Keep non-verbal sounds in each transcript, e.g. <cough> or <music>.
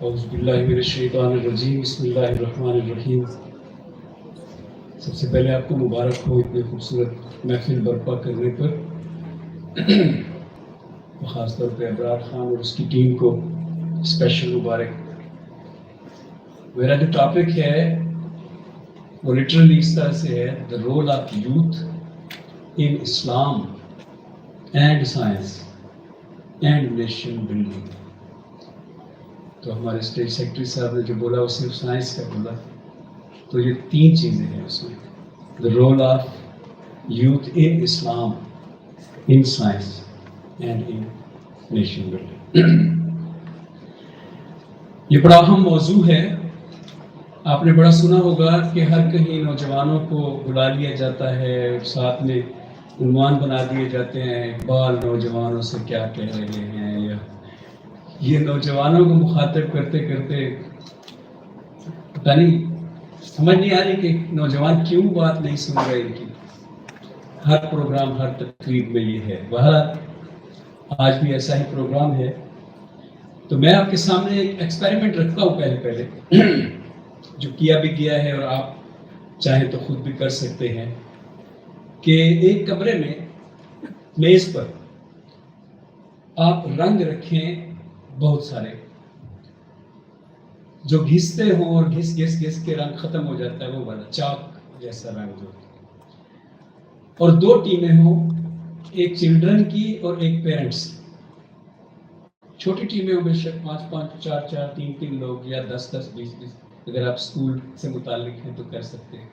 اعوذ باللہ من الشیطان الرجیم، بسم اللہ الرحمن الرحیم۔ سب سے پہلے آپ کو مبارک ہو اتنے خوبصورت محفل برپا کرنے پر۔ خاص طور پہ ابرار خان اور اس کی ٹیم کو اسپیشل مبارک۔ میرا جو ٹاپک ہے، وہ لٹرلی اس طرح سے ہے the role of youth in Islam and science and nation building تو ہمارے اسٹیٹ سیکرٹری صاحب نے جو بولا وہ صرف سائنس کا بولا۔ تو یہ تین چیزیں ہیں اس میں۔ The role of youth in Islam in science and in nation building یہ بڑا اہم موضوع ہے۔ آپ نے بڑا سنا ہوگا کہ ہر کہیں نوجوانوں کو بلا لیا جاتا ہے، ساتھ میں عنوان بنا دیے جاتے ہیں اقبال نوجوانوں سے کیا کہہ رہے ہیں۔ یہ نوجوانوں کو مخاطب کرتے کرتے پتہ نہیں، سمجھ نہیں آ رہی کہ نوجوان کیوں بات نہیں سن رہے ان کی۔ ہر پروگرام، ہر تقریب میں یہ ہے۔ بہرحال، آج بھی ایسا ہی پروگرام ہے۔ تو میں آپ کے سامنے ایک ایکسپیریمنٹ رکھتا ہوں پہلے پہلے، جو کیا بھی گیا ہے اور آپ چاہیں تو خود بھی کر سکتے ہیں، کہ ایک کمرے میں، میز پر آپ رنگ رکھیں بہت سارے۔ جو گھستے ہوں اور گھس گھس گھس کے رنگ ختم ہو جاتا ہے وہ والا، چاک جیسا رنگ جو۔ اور دو ٹیمیں ہوں، ایک چلڈرن کی اور ایک پیرنٹس کی۔ چھوٹی ٹیمیں ہوں، بے شک پانچ پانچ، چار چار، تین تین لوگ یا دس دس، بیس بیس۔ اگر آپ اسکول سے متعلق ہیں تو کر سکتے ہیں۔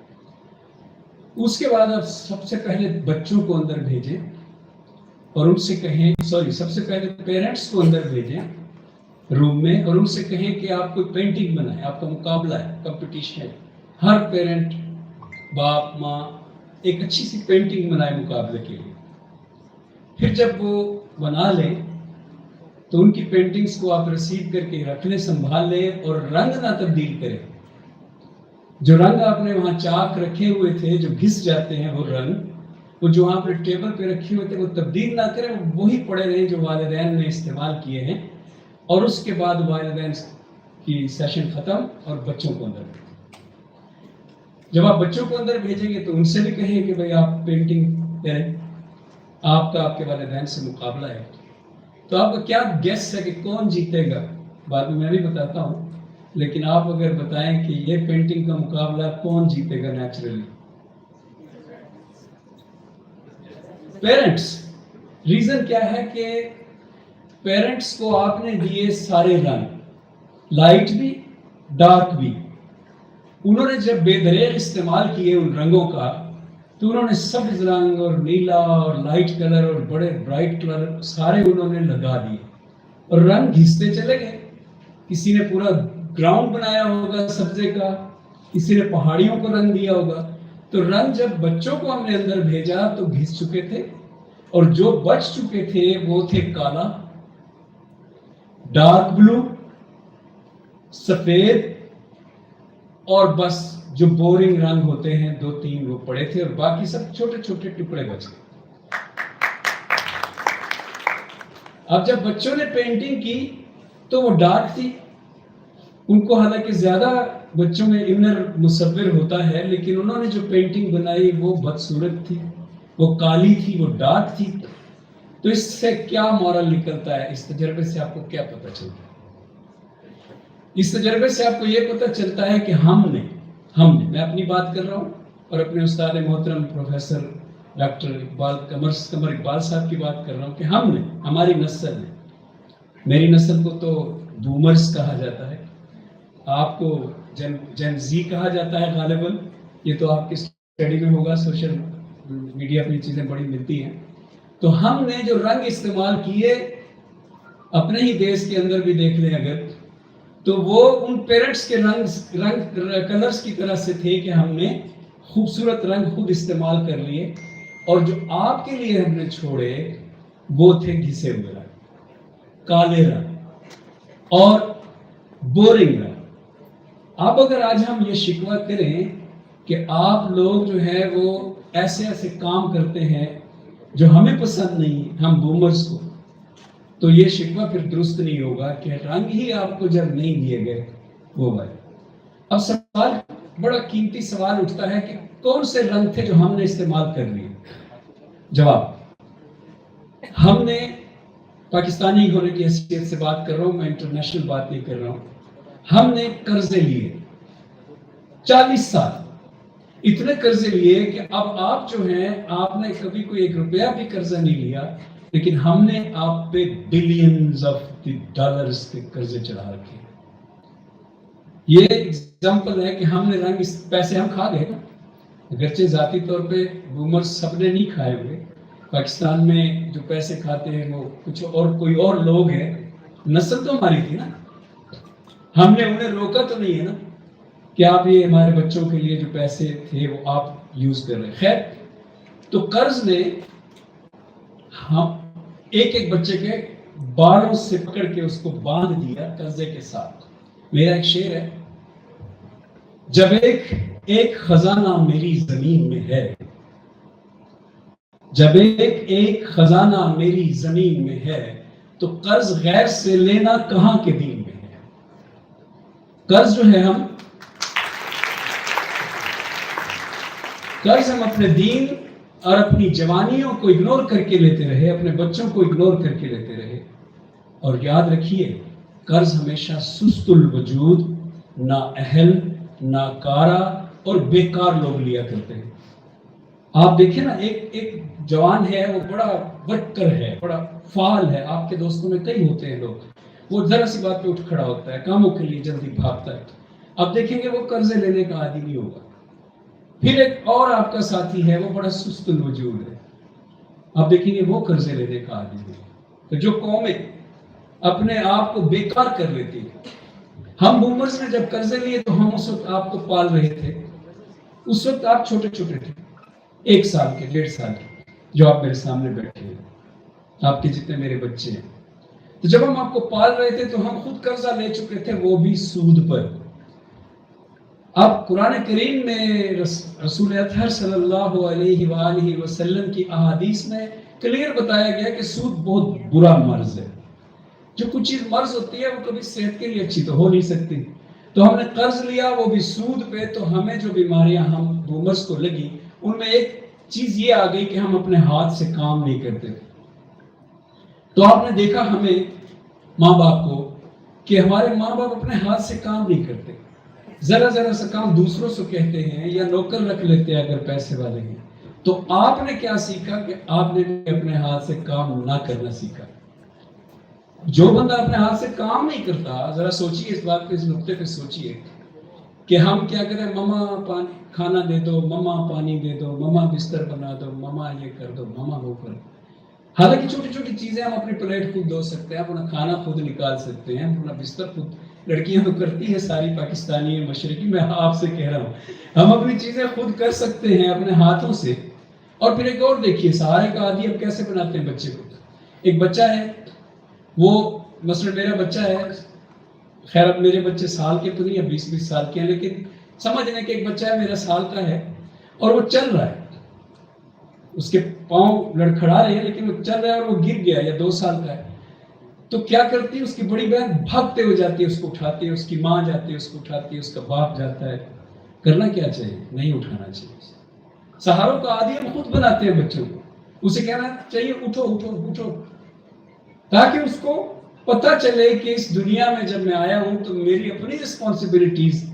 اس کے بعد آپ سب سے پہلے بچوں کو اندر بھیجیں اور ان سے کہیں سوری سب سے پہلے پیرنٹس کو اندر بھیجیں۔ روم میں اور ان سے کہیں کہ آپ کوئی پینٹنگ بنائیں، آپ کا مقابلہ ہے کمپٹیشن ہے۔ ہر پیرنٹ باپ، ماں ایک اچھی سی پینٹنگ بنائے مقابلے کے لیے۔ پھر جب وہ بنا لیں، تو ان کی پینٹنگز کو آپ رسید کر کے رکھ لیں سنبھال لیں اور رنگ نہ تبدیل کریں۔ جو رنگ آپ نے وہاں چاک رکھے ہوئے تھے، جو گھس جاتے ہیں، وہ رنگ، وہ جو وہاں پہ ٹیبل پہ رکھے ہوئے تھے، وہ تبدیل نہ کریں وہی پڑے رہیں جو والدین نے استعمال کیے ہیں۔ اور اس کے بعد والدین کی سیشن ختم اور بچوں کو اندر جب آپ بچوں کو اندر بھیجیں گے تو ان سے بھی کہیں کہ بھائی آپ پینٹنگ کریں۔ آپ کا آپ کے والدین سے مقابلہ ہے۔ تو آپ کا کیا گیس ہے کہ کون جیتے گا؟ بعد میں میں بھی بتاتا ہوں۔ لیکن آپ اگر بتائیں کہ یہ پینٹنگ کا مقابلہ کون جیتے گا نیچرلی پیرنٹس ریزن کیا ہے کہ پیرنٹس کو آپ نے دیے سارے رنگ، لائٹ بھی، ڈارک بھی۔ انہوں نے جب بے دریغ استعمال کیے ان رنگوں کا، تو انہوں نے سبز رنگ اور نیلا اور لائٹ کلر اور بڑے برائٹ کلر سارے انہوں نے لگا دیے۔ اور رنگ گھستے چلے گئے۔ کسی نے پورا گراؤنڈ بنایا ہوگا سبزے کا، کسی نے پہاڑیوں کو رنگ دیا ہوگا۔ تو رنگ جب بچوں کو ہم نے اندر بھیجا تو گھس چکے تھے۔ اور جو بچ چکے تھے وہ تھے کالا۔ ڈارک بلو، سفید، اور بس جو بورنگ رنگ ہوتے ہیں، دو تین وہ پڑے تھے اور باقی سب چھوٹے چھوٹے ٹکڑے بچ گئے اب جب بچوں نے پینٹنگ کی تو وہ ڈارک تھی۔ ان کو حالانکہ زیادہ بچوں میں انر مصور ہوتا ہے، لیکن انہوں نے جو پینٹنگ بنائی وہ بدسورت تھی، وہ کالی تھی، وہ ڈارک تھی۔ تو اس سے کیا مورل نکلتا ہے؟ اس تجربے سے آپ کو کیا پتہ چلتا ہے؟ اس تجربے سے آپ کو یہ پتہ چلتا ہے کہ ہم نے ہم نے، میں اپنی بات کر رہا ہوں اور اپنے استاد محترم پروفیسر ڈاکٹر اقبال کمر کمر اقبال صاحب کی بات کر رہا ہوں کہ ہم نے، ہماری نسل نے، میری نسل کو تو بومرز کہا جاتا ہے، آپ کو جن جن زی کہا جاتا ہے غالباً، یہ تو آپ کی اسٹڈی میں ہوگا سوشل میڈیا پہ یہ چیزیں بڑی ملتی ہیں۔ تو ہم نے جو رنگ استعمال کیے اپنے ہی دیش کے اندر بھی دیکھ لیں اگر، تو وہ ان پیرنٹس کے رنگ رنگ کلرز کی طرح سے تھے کہ ہم نے خوبصورت رنگ خود استعمال کر لیے اور جو آپ کے لیے ہم نے چھوڑے وہ تھے گھسے ہوئے رنگ، کالے رنگ اور بورنگ رنگ۔ اب اگر آج ہم یہ شکوہ کریں کہ آپ لوگ جو ہے وہ ایسے ایسے کام کرتے ہیں جو ہمیں پسند نہیں، ہم بومرز کو۔ تو یہ شکوہ پھر درست نہیں ہوگا کہ رنگ ہی آپ کو جب نہیں دیے گئے، وہ بھائی اب سوال، بڑا قیمتی سوال اٹھتا ہے کہ کون سے رنگ تھے جو ہم نے استعمال کر لیے؟ جواب، ہم نے پاکستانی ہونے کی حیثیت سے بات کر رہا ہوں، میں انٹرنیشنل بات نہیں کر رہا ہوں۔ ہم نے قرضے لیے۔ چالیس سال۔ اتنے قرضے لیے کہ اب آپ جو ہیں، آپ نے کبھی کوئی ایک روپیہ بھی قرضہ نہیں لیا، لیکن ہم نے آپ پہ بلینز آف دی ڈالرز کے قرضے چڑھا رکھے یہ ایگزامپل ہے کہ ہم نے رنگ اس پیسے ہم کھا گئے اگرچہ ذاتی طور پہ بومر سب نے نہیں کھائے ہوئے۔ پاکستان میں جو پیسے کھاتے ہیں، وہ کچھ اور، کوئی اور لوگ ہیں۔ نسل تو ہماری تھی نا۔ ہم نے انہیں روکا تو نہیں ہے نا۔ کہ آپ یہ ہمارے بچوں کے لیے جو پیسے تھے وہ آپ یوز کر رہے خیر، تو قرض نے ہم ایک ایک بچے کے بالوں سے پکڑ کے اس کو باندھ دیا قرضے کے ساتھ۔ میرا ایک شعر ہے، جب ایک ایک خزانہ میری زمین میں ہے، جب ایک ایک خزانہ میری زمین میں ہے، تو قرض غیر سے لینا کہاں کے دین میں ہے؟ قرض جو ہے ہم قرض ہم اپنے دین اور اپنی جوانیوں کو اگنور کر کے لیتے رہے، اپنے بچوں کو اگنور کر کے لیتے رہے۔ اور یاد رکھیے، قرض ہمیشہ سست الوجود نا اہل نا کارا اور بیکار لوگ لیا کرتے ہیں۔ آپ دیکھیں نا، ایک ایک جوان ہے، وہ بڑا ورکر ہے، بڑا فعال ہے۔ آپ کے دوستوں میں کئی ہوتے ہیں لوگ۔ وہ ذرا سی بات پہ اٹھ کھڑا ہوتا ہے، کاموں کے لیے جلدی بھاگتا ہے۔ اب دیکھیں گے وہ قرضے لینے کا عادی نہیں ہوگا۔ پھر ایک اور آپ کا ساتھی ہے، وہ بڑا سست الوجود ہے۔ آپ دیکھیں گے وہ قرضے لینے کا عادی ہے۔ تو جو قومیں اپنے آپ کو بیکار کر لیتی ہے ہم بومرز نے جب قرضے لیے تو ہم اس وقت آپ کو پال رہے تھے۔ اس وقت آپ چھوٹے چھوٹے تھے۔ ایک سال کے، ڈیڑھ سال کے۔ جو آپ میرے سامنے بیٹھے ہیں۔ آپ کے جتنے میرے بچے ہیں۔ تو جب ہم آپ کو پال رہے تھے تو ہم خود قرضہ لے چکے تھے، وہ بھی سود پر۔ اب قرآن کریم میں رسول اطہر صلی اللہ علیہ وآلہ وسلم کی احادیث میں کلیئر بتایا گیا کہ سود بہت برا مرض ہے۔ جو کچھ چیز مرض ہوتی ہے وہ کبھی صحت کے لیے اچھی تو ہو نہیں سکتی۔ تو ہم نے قرض لیا، وہ بھی سود پہ، تو ہمیں جو بیماریاں ہم بومرز کو لگی، ان میں ایک چیز یہ آ گئی کہ ہم اپنے ہاتھ سے کام نہیں کرتے۔ تو آپ نے دیکھا ہمیں ماں باپ کو کہ ہمارے ماں باپ اپنے ہاتھ سے کام نہیں کرتے۔ ذرا ذرا سا کام دوسروں سے کہتے ہیں یا نوکر رکھ لیتے ہیں اگر پیسے والے ہیں۔ تو آپ نے کیا سیکھا کہ آپ نے اپنے ہاتھ سے کام نہ کرنا سیکھا؟ جو بندہ اپنے ہاتھ سے کام نہیں کرتا، ذرا سوچیے اس بات پہ اس نقطے پہ سوچیے کہ ہم کیا کریں؟ مما پانی، کھانا دے دو، مما پانی دے دو، مما بستر بنا دو، مما یہ کر دو، مما وہ کر دو۔ حالانکہ چھوٹی چھوٹی چیزیں ہم اپنی پلیٹ خود دھو سکتے ہیں اپنا کھانا خود نکال سکتے ہیں اپنا بستر خود لڑکیاں تو کرتی ہیں، ساری پاکستانی مشرقی، میں آپ سے کہہ رہا ہوں۔ ہم اپنی چیزیں خود کر سکتے ہیں اپنے ہاتھوں سے۔ اور پھر ایک اور دیکھیے، سہارے کا عادی اب کیسے بناتے ہیں بچے کو؟ ایک بچہ ہے، وہ مثلا میرا بچہ ہے، خیر اب میرے بچے سال کے تو نہیں ہے بیس بیس سال کے ہیں، لیکن سمجھ لیں کہ ایک بچہ ہے، میرا سال کا ہے، اور وہ چل رہا ہے۔ اس کے پاؤں لڑکھڑا رہے ہیں، لیکن وہ چل رہا ہے اور وہ گر گیا یا دو سال کا ہے۔ تو کیا کرتی ہے؟ اس کی بڑی بہن بھاگتے ہو جاتی ہے، اس کو اٹھاتی ہے، اس کی ماں جاتی ہے، اس کو اٹھاتی ہے، اس کا باپ جاتا ہے۔ کرنا کیا چاہیے؟ نہیں اٹھانا چاہیے۔ سہاروں کا عادی ہم خود بناتے ہیں بچوں کو۔ اسے کہنا چاہیے اٹھو اٹھو اٹھو۔ تاکہ اس کو پتہ چلے کہ اس دنیا میں جب میں آیا ہوں تو میری اپنی رسپانسبلٹیز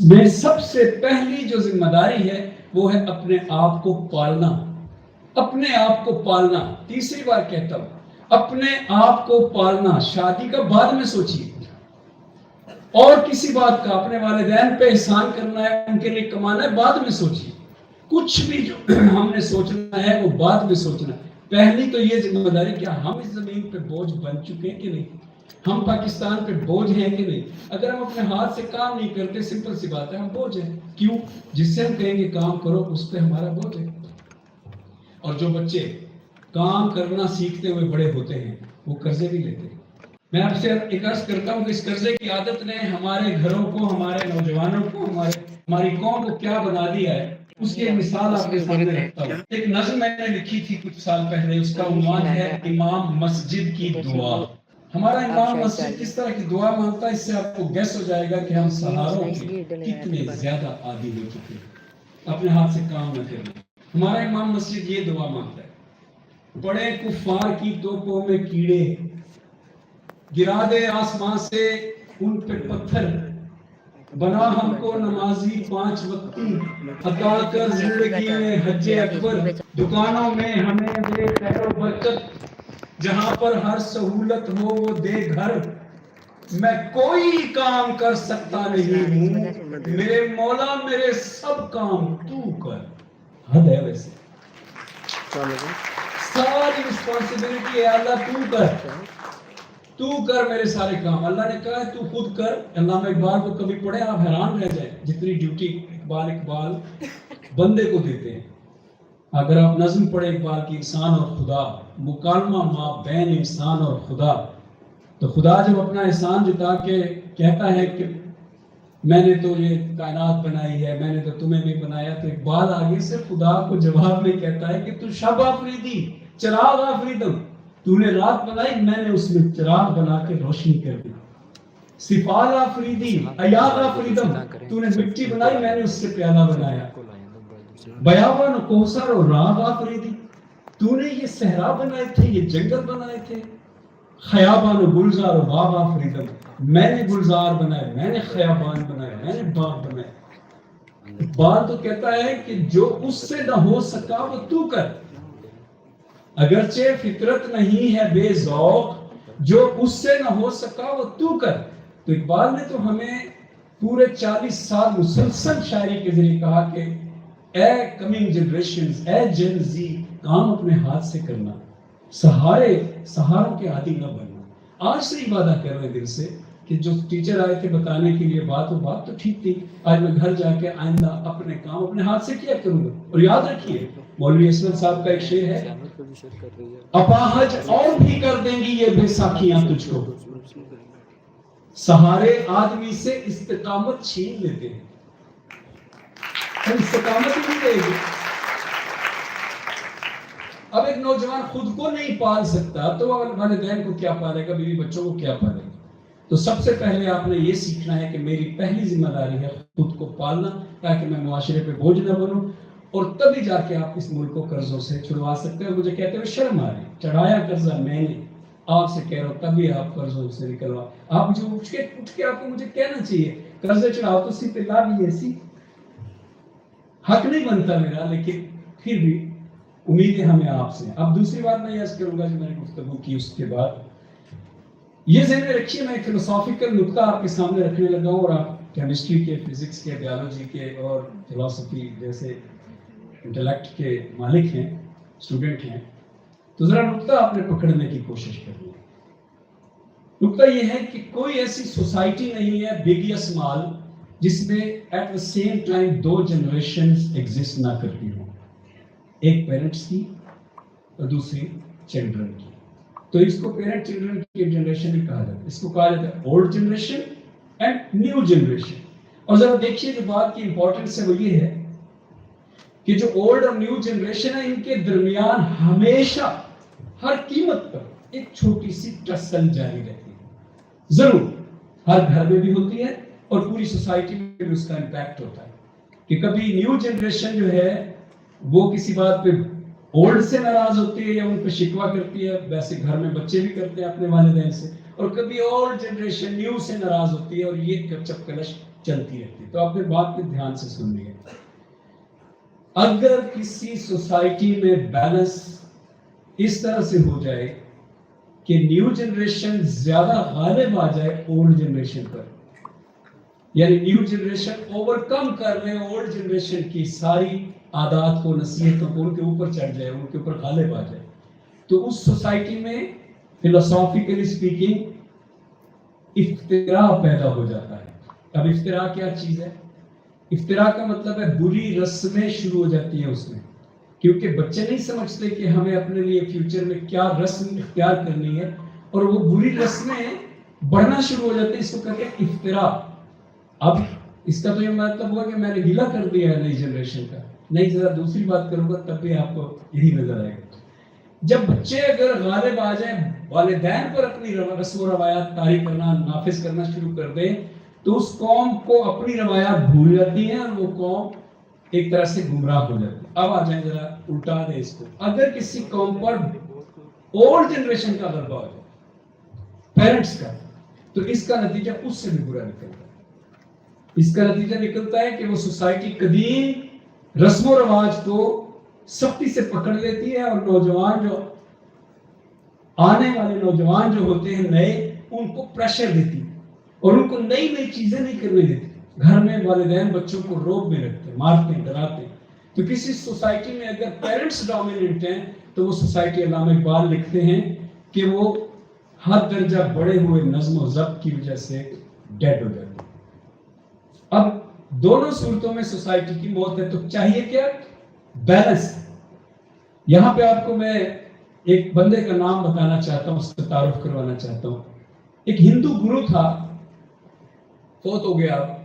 میں سب سے پہلی جو ذمہ داری ہے وہ ہے اپنے آپ کو پالنا۔ اپنے آپ کو پالنا۔ تیسری بار کہتا ہوں اپنے آپ کو پالنا، شادی کا بعد میں سوچیے۔ اور کسی بات کا اپنے والدین پہ احسان کرنا ہے، ان کے لیے کمانا ہے، بعد میں سوچیے۔ کچھ بھی جو <clears throat> ہم نے سوچنا ہے، وہ بعد میں سوچنا ہے۔ پہلی تو یہ ذمہ داری کیا ہم اس زمین پہ بوجھ بن چکے ہیں کہ نہیں؟ ہم پاکستان پہ بوجھ ہیں کہ نہیں؟ اگر ہم اپنے ہاتھ سے کام نہیں کرتے، سمپل سی بات ہے، ہم بوجھ ہیں۔ کیوں؟ جس سے ہم کہیں گے کام کرو، اس پہ ہمارا بوجھ ہے۔ اور جو بچے کام کرنا سیکھتے ہوئے بڑے ہوتے ہیں وہ قرضے بھی لیتے ہیں۔ میں آپ سے ایک عرض کرتا ہوں کہ اس قرضے کی عادت نے ہمارے گھروں کو ہمارے نوجوانوں کو ہمارے ہماری قوم کو کیا بنا دیا ہے اس کی ایک مثال آپ کے سامنے رکھتا ہوں۔ ایک نظم میں نے لکھی تھی کچھ سال پہلے اس کا عنوان ہے امام مسجد کی دعا۔ ہمارا امام مسجد کس طرح کی دعا مانگتا ہے اس سے آپ کو گیس ہو جائے گا کہ ہم سہاروں کے کتنے زیادہ عادی ہو چکے ہیں۔ اپنے ہاتھ سے کام نہ کریں۔ ہمارا امام مسجد یہ دعا مانگتا ہے۔ بڑے کفار کی توپوں میں کیڑے گرا دے آسمان سے ان پہ پتھر۔ بنا ہم کو نمازی پانچ وقتی۔ عطا کر زندگی میں حج اکبر۔ دکانوں میں ہمیں دے خیر و برکت۔ جہاں پر ہر سہولت ہو وہ دے گھر۔ میں کوئی کام کر سکتا نہیں ہوں۔ میرے مولا، میرے سب کام تو کر۔ ہاں، حد ہے ویسے۔ جی۔ ساری رسپانسبلٹی ہے اللہ تو کر تو کر میرے سارے کام اللہ نے کہا ہے تو خود کر علامہ اقبال کو کبھی پڑھے آپ حیران رہ جائیں جتنی ڈیوٹی اقبال اقبال بندے کو دیتے ہیں اگر آپ نظم پڑھے اقبال کی انسان اور خدا مکالمہ ماں بین انسان اور خدا تو خدا جب اپنا احسان جتا کے کہتا ہے کہ میں نے تو یہ کائنات بنائی ہے میں نے تو تمہیں بھی بنایا تو اقبال آگے سے خدا کو جواب میں کہتا ہے کہ تو شب آفریدی چراغ آفریدم تو نے رات بنائی، میں نے اس میں چراغ بنا کے روشنی کر دی۔ سفال آفریدی ایاد آفریدم تو نے مٹی بنائی، میں نے اس سے پیالہ بنایا۔ بیابان کوسر اور راگ آفریدی تو نے یہ صحرا بنائے تھے، یہ جنگل بنائے تھے۔ خیابان و گلزار و باغ آفریدم میں نے گلزار بنائے، میں نے خیابان بنائے، میں نے باغ بنائے۔ بات تو کہتا ہے کہ جو اس سے نہ ہو سکا وہ تو کر۔ اگرچہ فطرت نہیں ہے بے ذوق، جو اس سے نہ ہو سکا وہ تو کر۔ تو اقبال نے تو ہمیں پورے چالیس سال مسلسل شاعری کے ذریعے کہا کہ اے کمنگ جنریشن اے جن زی کام اپنے ہاتھ سے کرنا، سہارے، سہاروں کے عادی نہ بننا۔ آج سے ہی وعدہ کر رہے دل سے کہ جو ٹیچر آئے تھے بتانے کے لیے بات و بات تو ٹھیک تھی۔ آج میں گھر جا کے آئندہ اپنے کام اپنے ہاتھ سے کیا کروں گا؟ اور یاد رکھیے، مولوی اسمت صاحب کا ایک شعر ہے اپاہج اور بھی کر دیں گی یہ بے ساکھیاں تجھ کو۔ سہارے آدمی سے استقامت چھین لیتے ہیں۔ استقامت نہیں دے گی اب ایک نوجوان خود کو نہیں پال سکتا تو والدین کو کیا پالے گا؟ بیوی بچوں کو کیا پالے گا؟ تو سب سے پہلے آپ نے یہ سیکھنا ہے کہ میری پہلی ذمہ داری ہے خود کو پالنا، تاکہ میں معاشرے پہ بوجھ نہ بنوں۔ اور تبھی جا کے آپ اس ملک کو قرضوں سے چھڑوا سکتے ہیں۔ مجھے کہتے ہوئے شرم آ رہی چڑھایا قرضہ میں نے۔ آپ سے کہہ رہا ہوں، تبھی آپ قرضوں سے نکلوا۔ آپ مجھے اٹھ کے اٹھ کے آپ کو مجھے کہنا چاہیے، قرضے چڑھاؤ تو سی پہ لا بھی ایسی حق نہیں بنتا میرا، لیکن پھر بھی امید ہے ہمیں آپ سے۔ اب دوسری بات میں یس کروں گا جو میں نے گفتگو کی اس کے بعد۔ یہ ذہن میں رکھیے، میں ایک فلسافیکل نقطہ آپ کے سامنے رکھنے لگا ہوں اور آپ کیمسٹری کے فزکس کے بیولوجی کے اور فلسفی جیسے انٹلیکٹ کے مالک ہیں اسٹوڈنٹ ہیں، تو ذرا نقطہ آپ نے پکڑنے کی کوشش کرنی ہے۔ نقطہ یہ ہے کہ کوئی ایسی سوسائٹی نہیں ہے بگ یا اسمال جس میں ایٹ دا سیم ٹائم دو جنریشن ایگزسٹ نہ کرتی ہوں۔ ایک پیرنٹس کی اور دوسری چلڈرن کی۔ تو اس کو پیرنٹ چلڈرن کی جنریشن ہی کہا جاتا ہے۔ اس کو کہا جاتا ہے old generation and new generation اور ذرا دیکھیے جو بات کی امپورٹنس ہے وہ یہ ہے کہ جو اولڈ اور نیو جنریشن ہے، ان کے درمیان ہمیشہ ہر قیمت پر ایک چھوٹی سی ٹسل جاری رہتی ہے۔ ضرور، ہر گھر میں بھی ہوتی ہے اور پوری سوسائٹی میں بھی اس کا امپیکٹ ہوتا ہے کہ کبھی نیو جنریشن جو ہے، وہ کسی بات پہ اولڈ سے ناراض ہوتی ہے یا ان پہ شکوا کرتی ہے، ویسے گھر میں بچے بھی کرتے ہیں اپنے والدین سے، اور کبھی اولڈ جنریشن نیو سے ناراض ہوتی ہے اور یہ چپ کلش چلتی رہتی ہے۔ تو آپ نے بات کو دھیان سے سن لیا۔ اگر کسی سوسائٹی میں بیلنس اس طرح سے ہو جائے کہ نیو جنریشن زیادہ غالب آ جائے اولڈ جنریشن پر یعنی نیو جنریشن اوور کم کر لے اولڈ جنریشن کی ساری عادات کو، نصیحتوں کو، ان کے اوپر چڑھ جائے، ان کے اوپر غالب آ جائے۔ تو اس سوسائٹی میں فلسافیکلی اسپیکنگ افطرا پیدا ہو جاتا ہے۔ اب افطرا کیا چیز ہے؟ افطرا کا مطلب ہے بری رسمیں شروع ہو جاتی ہیں اس میں، کیونکہ بچے نہیں سمجھتے کہ ہمیں اپنے لیے فیوچر میں کیا رسم اختیار کرنی ہے، اور وہ بری رسمیں بڑھنا شروع ہو جاتی ہیں، اس کو کہتے ہیں افطرا اب اس کا تو یہ مطلب ہوا کہ میں نے گلا کر دیا ہے نئی جنریشن کا۔ نہیں، ذرا دوسری بات کروں گا، تب بھی آپ کو یہی نظر آئے گا۔ جب بچے اگر غالب آ جائیں، والدین پر اپنی رسم و روایات طاری کرنا، نافذ کرنا شروع کر دیں تو اس قوم کو اپنی روایات بھول جاتی ہیں اور وہ قوم ایک طرح سے گمراہ ہو جاتی ہے۔ اب آ جائیں ذرا الٹا دیں اس کو۔ اگر کسی قوم پر اولڈ جنریشن کا غلبہ ہو جائے پیرنٹس کا، تو اس کا نتیجہ اس سے بھی برا نکلتا ہے۔ اس کا نتیجہ نکلتا ہے کہ وہ سوسائٹی قدیم رسم و رواج کو سختی سے پکڑ لیتی ہے اور نوجوان جو آنے والے نوجوان جو ہوتے ہیں نئے، ان کو پریشر دیتی اور ان کو نئی نئی چیزیں نہیں کرنے دیتی گھر میں والدین بچوں کو روک میں رکھتے مارتے ڈراتے تو کسی سوسائٹی میں اگر پیرنٹس ڈومیننٹ ہیں، تو وہ سوسائٹی علامہ اقبال لکھتے ہیں کہ وہ ہر درجہ بڑے ہوئے نظم و ضبط کی وجہ سے ڈیڈ ہو جاتے اب دونوں صورتوں میں سوسائٹی کی موت ہے، تو چاہیے کیا؟ بیلنس۔ یہاں پہ آپ کو میں ایک بندے کا نام بتانا چاہتا ہوں، اس کا تعارف کروانا چاہتا ہوں۔ ایک ہندو گرو تھا فوت ہو گیا۔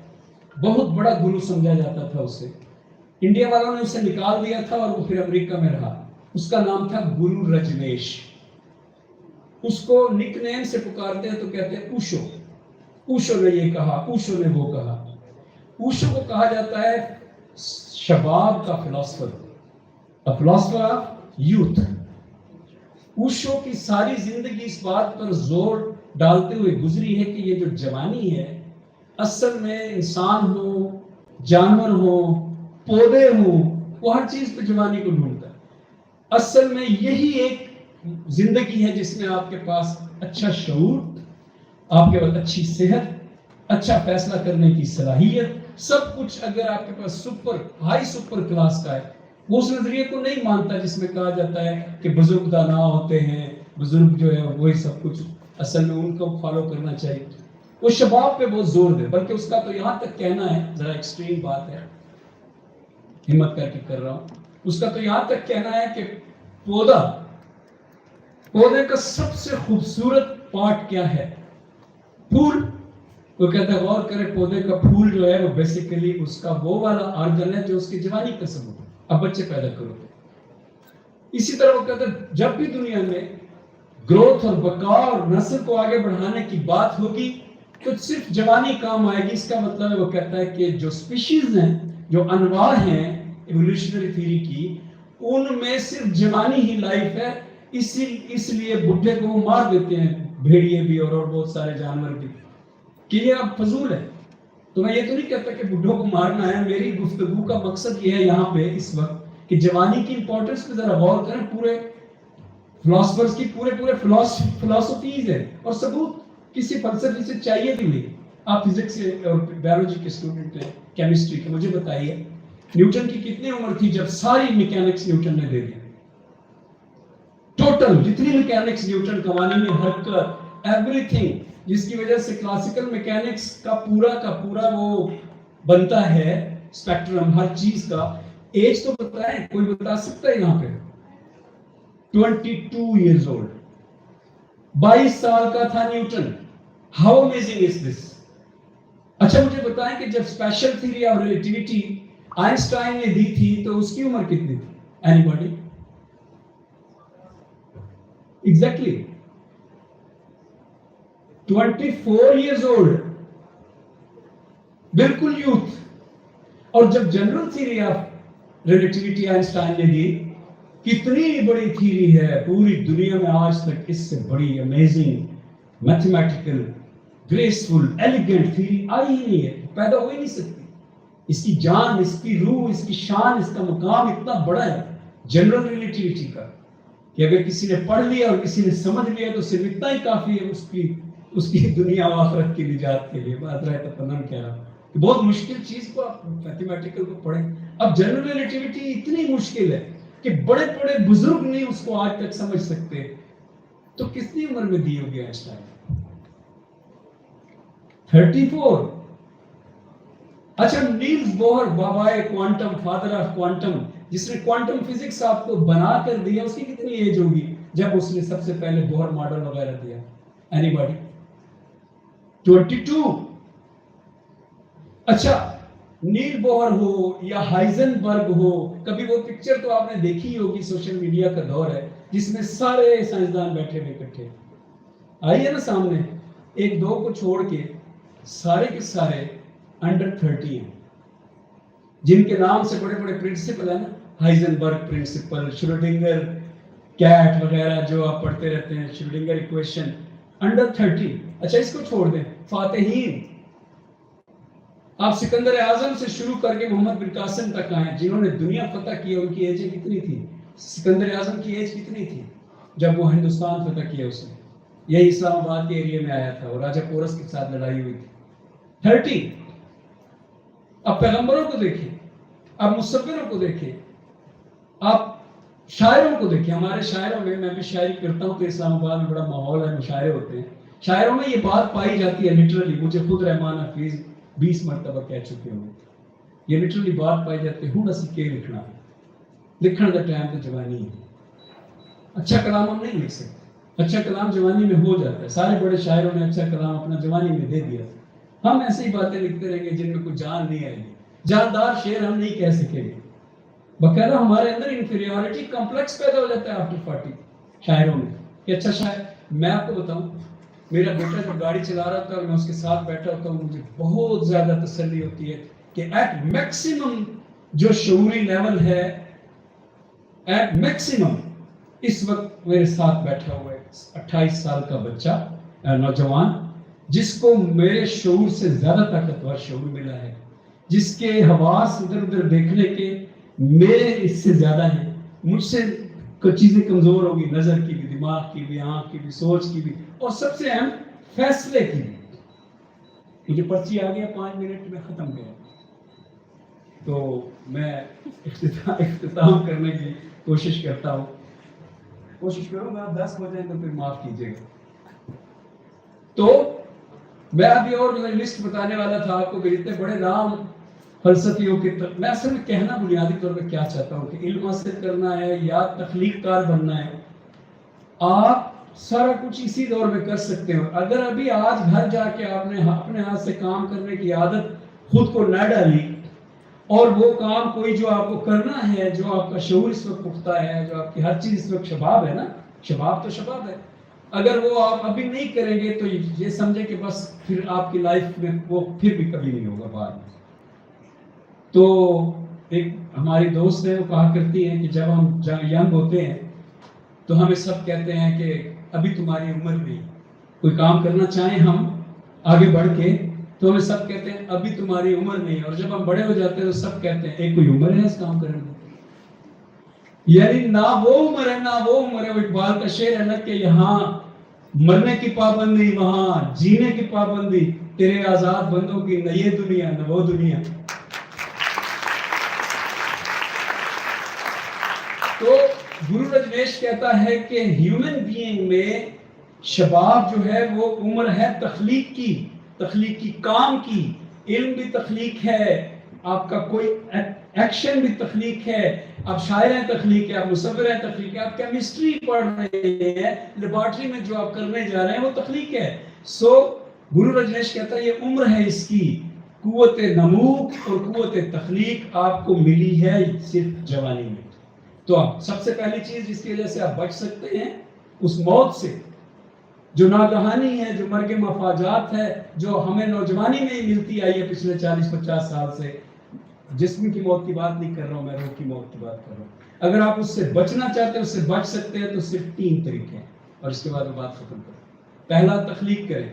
بہت بڑا گرو سمجھا جاتا تھا اسے۔ انڈیا والوں نے اسے نکال دیا تھا اور وہ پھر امریکہ میں رہا۔ اس کا نام تھا گرو رجنیش۔ اس کو نک نیم سے پکارتے ہیں تو کہتے ہیں اوشو۔ اوشو نے یہ کہا، اوشو نے وہ کہا۔ اوشو کو کہا جاتا ہے شباب کا philosopher. Philosopher of youth Osho کی ساری زندگی اس بات پر زور ڈالتے ہوئے گزری ہے کہ یہ جو جوانی ہے اصل میں انسان ہو جانور ہو پودے ہوں، وہ ہر چیز پہ جوانی کو ڈھونڈتا ہے۔ اصل میں یہی ایک زندگی ہے جس میں آپ کے پاس اچھا شعور، آپ کے پاس اچھی صحت اچھا فیصلہ کرنے کی صلاحیت، سب کچھ اگر آپ کے پاس سپر، ہائی سپر کلاس کا ہے، وہ اس نظریے کو نہیں مانتا جس میں کہا جاتا ہے کہ بزرگ دانا ہوتے ہیں، بزرگ جو ہے وہی سب کچھ۔ اصل میں ان کو فالو کرنا چاہیے۔ وہ شباب پہ بہت زور دے، بلکہ اس کا تو یہاں تک کہنا ہے، ذرا ایکسٹریم بات ہے، ہمت کر کے کر رہا ہوں۔ اس کا تو یہاں تک کہنا ہے کہ پودا، پودے کا سب سے خوبصورت پارٹ کیا ہے؟ پھول۔ وہ کہتا ہے، غور کرے، پودے کا پھول جو ہے، وہ بیسیکلی اس کا وہ والا آرگن ہے جو اس کی جوانی کا سبب ہے۔ اب بچے پیدا کرو۔ اسی طرح وہ کہتا ہے، جب بھی دنیا میں گروتھ اور بقا اور نسل کو آگے بڑھانے کی بات ہوگی تو صرف جوانی کام آئے گی، اس کا مطلب ہے وہ کہتا ہے کہ جو سپیشیز ہیں، جو انواع ہیں ایولیوشنری تھیری کی، ان میں صرف جوانی ہی لائف ہے، اسی، اس لیے بڈھے کو وہ مار دیتے ہیں، بھیڑیے بھی اور اور بہت سارے جانور بھی۔ کہ یہ اب فضول ہے۔ تو میں یہ تو نہیں کہتا کہ بڈھوں کو مارنا ہے، میری گفتگو کا مقصد یہ ہے یہاں پہ اس وقت کہ جوانی کی امپورٹنس پہ ذرا غور کریں، پورے فلاسفرز کی پورے پورے فلاسفیز ہیں اور ثبوت۔ کسی فلسفی سے چاہیے بھی نہیں۔ آپ فزکس اور بایولوجی کے اسٹوڈنٹ ہیں کیمسٹری کے، مجھے بتائیے، نیوٹن کی کتنی عمر تھی جب ساری میکینکس نیوٹن نے دے دی ٹوٹل جتنی میکینکس نیوٹن قوانین میں حرکت ایوری تھنگ جس کی وجہ سے کلاسیکل میکینکس کا پورا کا پورا وہ بنتا ہے اسپیکٹرم ہر چیز کا۔ ایج تو بتائیں، کوئی بتا سکتا ہے یہاں پہ؟ ٹوینٹی ٹو ایئرز اولڈ بائیس سال کا تھا Newton. How amazing is this اچھا مجھے بتائیں کہ جب special theory of relativity Einstein نے دی تھی، تو اس کی عمر کتنی تھی؟ Anybody exactly twenty four years old بالکل یوتھ اور جب general theory of relativity Einstein نے دی، کتنی بڑی تھیری ہے، پوری دنیا میں آج تک اس سے بڑی amazing mathematical graceful elegant theory آئی ہی نہیں ہے پیدا ہو ہی نہیں سکتی اس کی جان اس کی روح اس کی شان اس کا مقام اتنا بڑا ہے جنرل ریلیٹیوٹی کا کہ اگر کسی نے پڑھ لیا اور کسی نے سمجھ لیا تو صرف اتنا ہی کافی ہے اس کی اس کی دنیا و آخرت کی نجات کے لیے بات رہے تپنم کیا کہ بہت مشکل چیز کو آپ میتھمیٹیکل کو پڑھیں اب جنرل ریلیٹیوٹی اتنی مشکل ہے کہ بڑے بڑے بزرگ نہیں اس کو آج تک سمجھ سکتے تو کتنی عمر میں دی ہوگی آئنسٹائن تھرٹی فور اچھا نیلز بوہر بابائے کوانٹم، فادر آف کوانٹم، جس نے کوانٹم فزکس آپ کو بنا کر دیا، اس کی کتنی ایج ہوگی؟ جب اس نے سب سے پہلے بوہر ماڈل وغیرہ دیا۔ اینی باڈی ٹوینٹی ٹو اچھا نیل بوہر ہو یا ہائزن برگ ہو، کبھی وہ پکچر تو آپ نے دیکھی ہی ہوگی سوشل میڈیا کا دور ہے، جس میں سارے سائنسدان بیٹھے ہوئے اکٹھے۔ آئیے نا سامنے، ایک دو کو چھوڑ کے سارے کے سارے انڈر تھرٹی ہیں۔ جن کے نام سے بڑے بڑے پرنسپل ہیں نا ہائزن برگ پرنسپل شروڈنگر کیٹ وغیرہ جو آپ پڑھتے رہتے ہیں شروڈنگر ایکویشن انڈر تھرٹی اچھا اس کو چھوڑ دیں۔ فاتحین۔ آپ سکندر اعظم سے شروع کر کے محمد بن قاسم تک آئے جنہوں نے دنیا فتح کی ان کی ایج کتنی تھی؟ سکندر اعظم کی ایج کتنی تھی؟ جب وہ ہندوستان فتح کیا اس نے۔ یہی اسلام آباد کے ایریے میں آیا تھا اور راجہ پورس کے ساتھ لڑائی ہوئی تھی۔ تھرٹی. اب پیغمبروں کو دیکھیں. اب مصوروں کو دیکھیں. آپ شاعروں کو دیکھیں. ہمارے شاعروں میں میں بھی شاعری کرتا ہوں تو اسلام آباد میں بڑا ماحول ہے، مشاعرے ہوتے ہیں. شاعروں میں یہ بات پائی جاتی ہے لٹرلی مجھے خود رحمان حفیظ بیس مرتبہ کہہ چکے ہوئے یہ لٹرلی بات پائی جاتی ہوں اسی کے لکھنا. لکھن کا ٹائم تو جوانی ہے. اچھا کلام ہم نہیں لکھ سکتے. اچھا کلام جوانی میں ہو جاتا ہے. سارے بڑے شاعروں نے اچھا کلام اپنا جوانی میں دے دیا. ہم ایسی ہی باتیں لکھتے رہیں گے جن میں کوئی جان نہیں آئے گی۔ جاندار شعر ہم نہیں کہہ سکیں گے۔ باقاعدہ ہمارے اندر انفیریورٹی کمپلیکس پیدا ہو جاتا ہے آفٹر فارٹی شاعروں میں۔ کہ اچھا شاعر، میں آپ کو بتاؤں، میرا بیٹا جب گاڑی چلا رہا تھا اور میں اس کے ساتھ بیٹھا ہوتا ہوں، مجھے بہت زیادہ تسلی ہوتی ہے کہ ایٹ میکسیمم جو شعوری لیول ہے ایٹ میکسیمم اس وقت میرے ساتھ بیٹھا ہوا ہے۔ اٹھائیس سال کا بچہ، نوجوان۔ جس کو میرے شعور سے زیادہ طاقتور شعور ملا ہے، جس کے حواس ادھر ادھر دیکھنے کے میرے اس سے زیادہ ہیں۔ مجھ سے کچھ چیزیں کمزور ہوگی نظر کی بھی، دماغ کی بھی، آنکھ کی بھی، سوچ کی بھی۔ اور سب سے اہم، فیصلے کی۔ بھی مجھے پرچی آ گیا، پانچ منٹ میں ختم گیا۔ تو میں اختتام کرنے کی کوشش کرتا ہوں۔ کوشش کروں گا دس ہو جائیں تو پھر معاف کیجیے۔ گا تو میں ابھی اور جو لسٹ بتانے والا تھا آپ کو کہ اتنے بڑے نام فلسفیوں کے میں اصل میں کہنا بنیادی طور پہ کیا چاہتا ہوں کہ علم حاصل کرنا ہے یا تخلیق کار بننا ہے، آپ سارا کچھ اسی دور میں کر سکتے ہو۔ اگر ابھی آج گھر جا کے آپ نے ہاں- اپنے ہاتھ سے کام کرنے کی عادت خود کو نہ ڈالی اور وہ کام کوئی جو آپ کو کرنا ہے، جو آپ کا شعور اس وقت پختہ ہے، جو آپ کی ہر چیز اس وقت شباب ہے نا؟ شباب تو شباب ہے۔ اگر وہ آپ ابھی نہیں کریں گے تو یہ سمجھے کہ بس پھر آپ کی لائف میں وہ پھر بھی کبھی نہیں ہوگا بعد میں۔ تو ایک ہماری دوست ہے وہ کہا کرتی ہیں کہ جب ہم ینگ ہوتے ہیں تو ہمیں سب کہتے ہیں کہ ابھی تمہاری عمر نہیں۔ کوئی کام کرنا چاہیں ہم آگے بڑھ کے تو ہمیں سب کہتے ہیں ابھی تمہاری عمر نہیں۔ اور جب ہم بڑے ہو جاتے ہیں تو سب کہتے ہیں، ایک کوئی عمر ہے اس کام کرنے یعنی نہ وہ عمر ہے نہ وہ عمر ہے وہ اقبال کا شعر ہے کہ یہاں مرنے کی پابندی، وہاں جینے کی پابندی، تیرے آزاد بندوں کی نہ یہ دنیا نہ وہ دنیا۔ تو گرو رجنیش کہتا ہے کہ ہیومن بینگ میں شباب جو ہے وہ عمر ہے تخلیق کی تخلیق کی کام کی۔ علم بھی تخلیق ہے، آپ کا کوئی ایکشن بھی تخلیق ہے۔ آپ شاعر ہیں تخلیق ہے آپ مصور ہیں تخلیق ہے آپ کیمسٹری پڑھ رہے ہیں لیبارٹری میں جو آپ کرنے جا رہے ہیں، وہ تخلیق ہے۔ سو گرو رجنیش کہتا ہے، یہ عمر ہے اس کی۔ قوت نموک اور قوت تخلیق آپ کو ملی ہے صرف جوانی میں۔ تو آپ سب سے پہلی چیز جس کی وجہ سے آپ بچ سکتے ہیں، اس موت سے۔ جو ناگہانی ہے، جو مرگ مفاجات ہے، جو ہمیں نوجوانی میں ہی ملتی آئی ہے پچھلے چالیس پچاس سال سے جسم کی موت کی بات نہیں کر رہا ہوں، میں روح کی موت کی بات کر رہا ہوں۔ اگر آپ اس سے بچنا چاہتے ہیں، اس سے بچ سکتے ہیں، تو صرف تین طریقے ہیں۔ اور اس کے بعد وہ بات ختم کریں پہلا، تخلیق کریں۔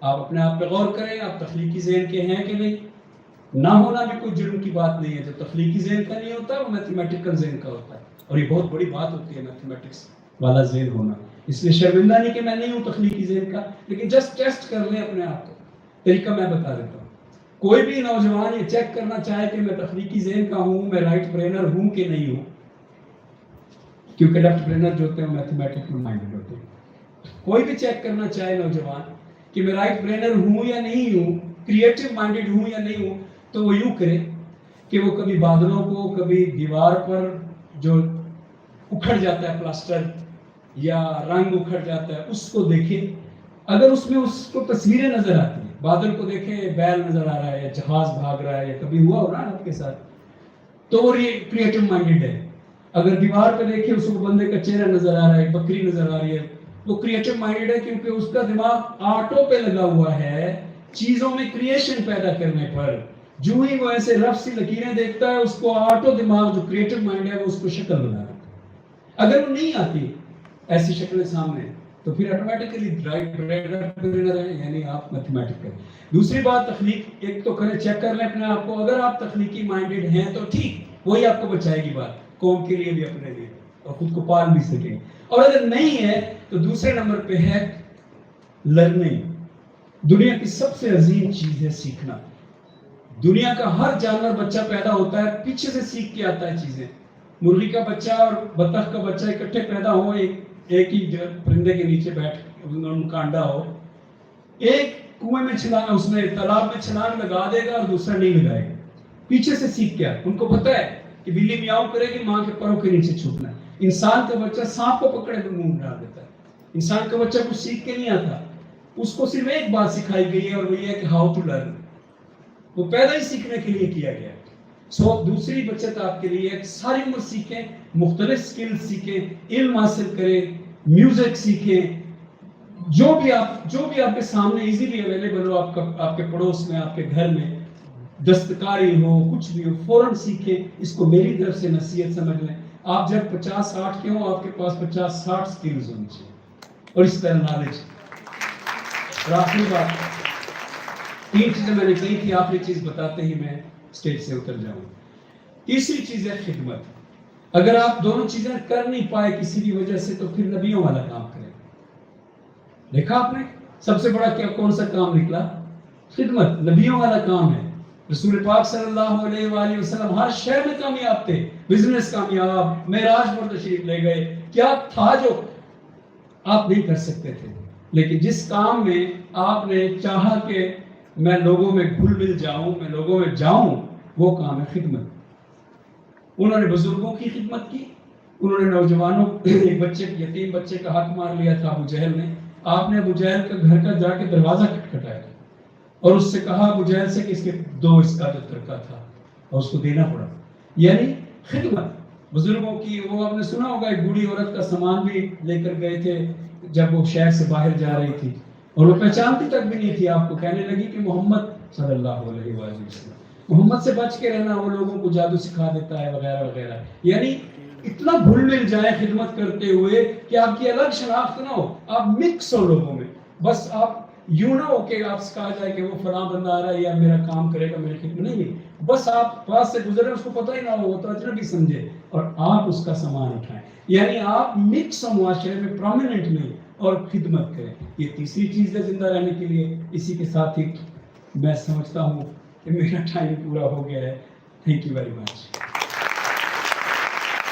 آپ اپنے آپ پہ غور کریں، آپ تخلیقی ذہن کے ہیں کہ نہیں؟ نہ ہونا بھی کوئی جرم کی بات نہیں ہے۔ جو تخلیقی ذہن کا نہیں ہوتا، وہ میتھمیٹیکل ذہن کا ہوتا ہے۔ اور یہ بہت بڑی بات ہوتی ہے میتھمیٹکس والا ذہن ہونا۔ اس لیے شرمندہ نہیں کہ میں نہیں ہوں تخلیقی ذہن کا، لیکن جسٹ ٹیسٹ کر لیں اپنے آپ کو۔ طریقہ میں بتا دیتا ہوں۔ کوئی بھی نوجوان یہ چیک کرنا چاہے کہ میں تخلیقی ذہن کا ہوں، میں رائٹ برینر ہوں کہ نہیں ہوں۔ کیونکہ لیفٹ برینر جو ہوتے ہیں میتھمیٹکل مائنڈ ہوتے ہیں۔ کوئی بھی چیک کرنا چاہے نوجوان کہ میں رائٹ برینر ہوں یا نہیں ہوں کریٹو مائنڈیڈ ہوں یا نہیں ہوں، تو وہ یوں کرے کہ وہ کبھی بادلوں کو، کبھی دیوار پر جو اکھڑ جاتا ہے پلاسٹر یا رنگ اکھڑ جاتا ہے، اس کو دیکھے۔ اگر اس میں اس کو تصویریں نظر آتی ہیں بادل کو دیکھیں، بیل نظر آ رہا ہے یا جہاز بھاگ رہا ہے یا کبھی ہوا ہو رہا ہے آپ کے ساتھ۔ تو وہ کریٹو مائنڈیڈ ہے۔ اگر دیوار پہ دیکھیں، اس کو بندے کا چہرہ نظر آ رہا ہے، بکری نظر آ رہی ہے۔ وہ کریٹو مائنڈیڈ ہے کیونکہ اس کا دماغ آٹو پہ لگا ہوا ہے چیزوں میں کریشن پیدا کرنے پر۔ جو ہی وہ ایسے رف سی لکیریں دیکھتا ہے، اس کو آٹو دماغ جو کریٹو مائنڈ ہے، وہ اس کو شکل بنا رہا ہے۔ اگر وہ نہیں آتی، ایسی شکلیں سامنے۔ تو پھر آٹومیٹکلی یعنی آپ میتھمیٹک کریں۔ دوسری بات تخلیق، ایک تو کریں چیک کر لیں اپنے آپ کو۔ اگر آپ تخلیقی مائنڈیڈ ہیں تو ٹھیک، وہی آپ کو بچائے گی بات، قوم کے لیے بھی اپنے لیے، اور خود کو پال بھی سکیں۔ اور اگر نہیں ہے تو دوسرے نمبر پہ ہے لرننگ دنیا کی سب سے عظیم چیز ہے سیکھنا۔ دنیا کا ہر جانور بچہ پیدا ہوتا ہے، پیچھے سے سیکھ کے آتا ہے چیزیں۔ مرغی کا بچہ اور بطخ کا بچہ اکٹھے پیدا ہو ایک ایک ہی پرندے کے نیچے بیٹھ ان کا انڈا ہو ایک کنویں میں چھلانگ اس میں تالاب میں چھلانگ لگا دے گا اور دوسرا نہیں لگائے گا۔ پیچھے سے سیکھ کے ان کو پتا ہے کہ بلی میاؤں کرے گی ماں کے پروں کے نیچے چھپنا ہے۔ انسان کا بچہ سانپ کو پکڑے تو منہ ڈال دیتا ہے۔ انسان کا بچہ کچھ سیکھ کے نہیں آتا۔ اس کو صرف ایک بات سکھائی گئی ہے اور وہ یہ ہے کہ ہاؤ ٹو لرن وہ پیدا ہی سیکھنے کے لیے کیا گیا۔ سو so, دوسری بچت آپ کے لیے ساری عمر سیکھیں مختلف سکل سیکھیں علم حاصل کریں۔ میوزک سیکھیں جو بھی آپ، جو بھی آپ کے سامنے ایزیلی اویلیبل ہو، آپ کا، آپ کے پڑوس میں، آپ کے گھر میں، دستکاری ہو، کچھ بھی ہو، فوراً سیکھیں، اس کو میری طرف سے نصیحت سمجھ لیں۔ آپ جب پچاس ساٹھ کے ہوں، آپ کے پاس پچاس ساٹھ سکلز ہونی چاہیے۔ اور اس طرح نالج اور آخری بات، تین چیزیں میں نے کہی تھی، آخری چیز بتاتے ہی میں اسٹیج سے اتر جاؤں۔ تیسری چیز ہے خدمت۔ اگر آپ دونوں چیزیں کر نہیں پائے کسی بھی وجہ سے تو پھر نبیوں والا کام کریں۔ دیکھا آپ نے؟ سب سے بڑا کیا کون سا کام نکلا؟ خدمت، نبیوں والا کام ہے۔ رسول پاک صلی اللہ علیہ وآلہ وسلم ہر شہر میں کامیاب تھے، بزنس کامیاب، معراج پر تشریف لے گئے۔ کیا تھا جو آپ نہیں کر سکتے تھے؟ لیکن جس کام میں آپ نے چاہا کہ میں لوگوں میں گھل مل جاؤں، میں لوگوں میں جاؤں، وہ کام ہے خدمت۔ انہوں نے بزرگوں کی خدمت کی، انہوں نے نوجوانوں ایک بچے یتیم بچے کا حق مار لیا تھا ابو جہل نے۔ آپ نے ابو جہل کا گھر کا جا کے دروازہ کھٹکھٹایا اور اس سے کہا ابو جہل سے کہ اس کے دو اس کا جو ترکہ تھا، اور اس کو دینا پڑا۔ یعنی خدمت۔ بزرگوں کی، وہ آپ نے سنا ہوگا، ایک بوڑھی عورت کا سامان بھی لے کر گئے تھے جب وہ شہر سے باہر جا رہی تھی۔ اور وہ پہچانتی تک بھی نہیں تھی آپ کو، کہنے لگی کہ محمد صلی اللہ علیہ وسلم۔ محمد سے بچ کے رہنا، وہ لوگوں کو جادو سکھا دیتا ہے، وغیرہ وغیرہ۔ یعنی اتنا گھل مل جائے خدمت کرتے ہوئے کہ آپ کی الگ شناخت نہ ہو، آپ مکس ہو لوگوں میں۔ بس آپ یوں نہ ہو کہ آپ سے کہا جائے کہ وہ فلاں بندہ آ رہا ہے یا میرا کام کرے گا میری خدمت۔ نہیں بس آپ پاس سے گزرے، اس کو پتہ ہی نہ ہو، وہ تو اجنبی سمجھے۔ اور آپ اس کا سامان اٹھائیں۔ یعنی آپ مکس ہو معاشرے میں پرومیننٹ نہیں، اور خدمت کریں۔ یہ تیسری چیز ہے زندہ رہنے کے لیے۔ اسی کے ساتھ ہی میں سمجھتا ہوں کہ میرا ٹائم پورا ہو گیا ہے تھینک یو ویری مچ